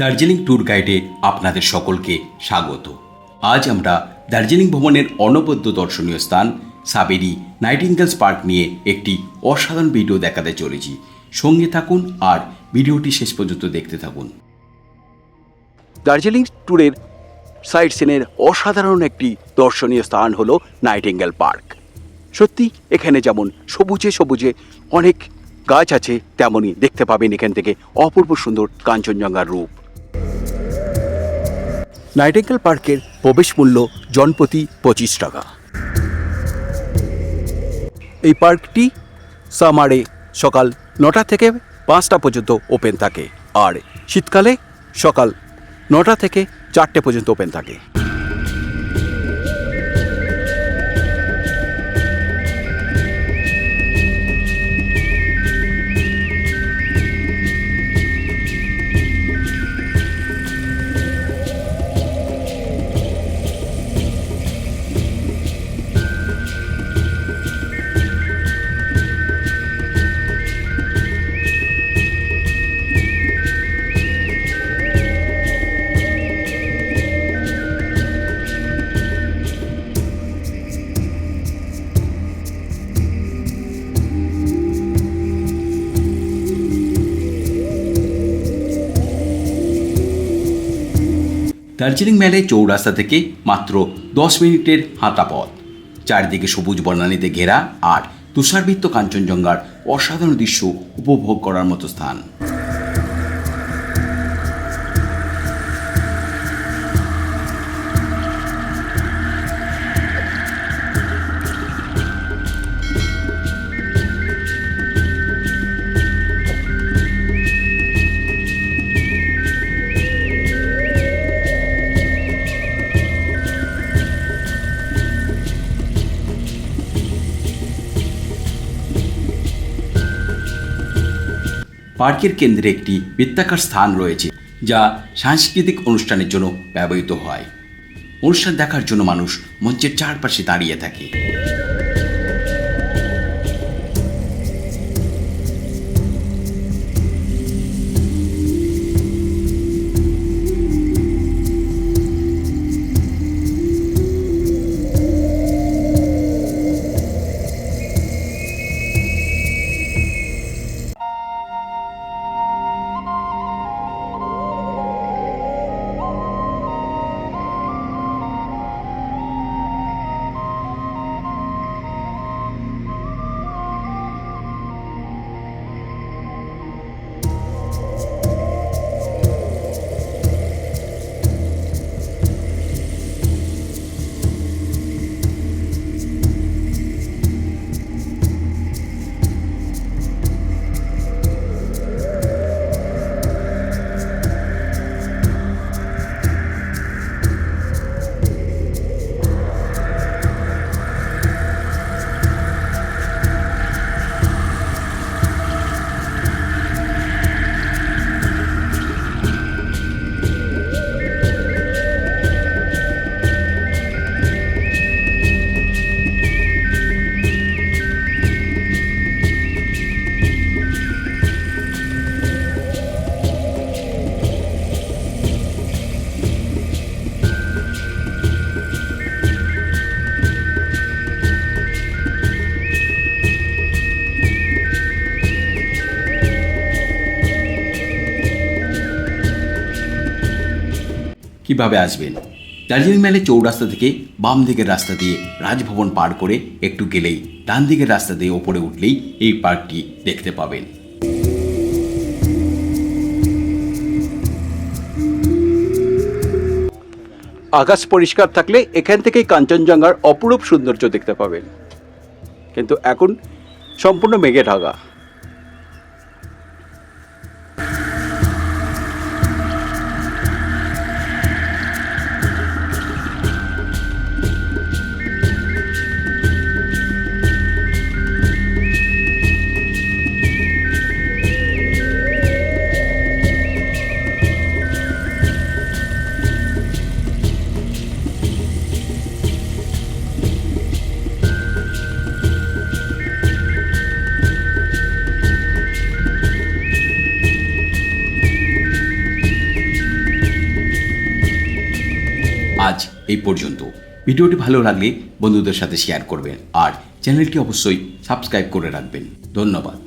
Darjeeling tour গাইডে আপনাদের সকলকে স্বাগত। আজ আমরা দার্জিলিং ভ্রমণের অনবদ্য দর্শনীয় স্থান, সাবেরি নাইটিঙ্গেলস পার্ক নিয়ে একটি অসাধারণ ভিডিও দেখাতে চলেছি। সঙ্গে থাকুন আর ভিডিওটি শেষ পর্যন্ত দেখতে থাকুন। দার্জিলিং ট্যুরের সাইট সিনের অসাধারণ একটি দর্শনীয় স্থান হল নাইটিঙ্গেল পার্ক। সত্যি, এখানে যেমন সবুজে সবুজে অনেক গাছ আছে, তেমনই দেখতে পাবেন এখান থেকে অপূর্ব সুন্দর কাঞ্চনজঙ্ঘার রূপ। নাইটিঙ্গেল পার্কের প্রবেশ মূল্য জনপ্রতি পঁচিশ টাকা। এই পার্কটি সামারে সকাল নটা থেকে পাঁচটা পর্যন্ত ওপেন থাকে আর শীতকালে সকাল নটা থেকে চারটে পর্যন্ত ওপেন থাকে। দার্জিলিং মেলে চৌরাস্তা থেকে মাত্র দশ মিনিটের হাঁটা পথ চারিদিকে সবুজ বর্ণালীতে ঘেরা আর তুষারবৃত্ত কাঞ্চনজঙ্ঘার অসাধারণ দৃশ্য উপভোগ করার মতো স্থান। পার্কের কেন্দ্রে একটি বৃত্তাকার স্থান রয়েছে, যা সাংস্কৃতিক অনুষ্ঠানের জন্য ব্যবহৃত হয়। অনুষ্ঠান দেখার জন্য মানুষ মঞ্চের চারপাশে দাঁড়িয়ে থাকে। কীভাবে আসবেন? দার্জিলিং মেলে চৌরাস্তা থেকে বাম দিকের রাস্তা দিয়ে রাজভবন পার করে একটু গেলেই ডান দিকের রাস্তা দিয়ে ওপরে উঠলেই এই পার্কটি দেখতে পাবেন। আকাশ পরিষ্কার থাকলে এখান থেকেই কাঞ্চনজঙ্ঘার অপরূপ সৌন্দর্য দেখতে পাবেন। কিন্তু এখন সম্পূর্ণ মেঘে ঢাকা। আজ এই পর্যন্ত। ভিডিওটি ভালো লাগলে বন্ধুদের সাথে শেয়ার করবেন আর চ্যানেলটি অবশ্যই সাবস্ক্রাইব করে রাখবেন। ধন্যবাদ।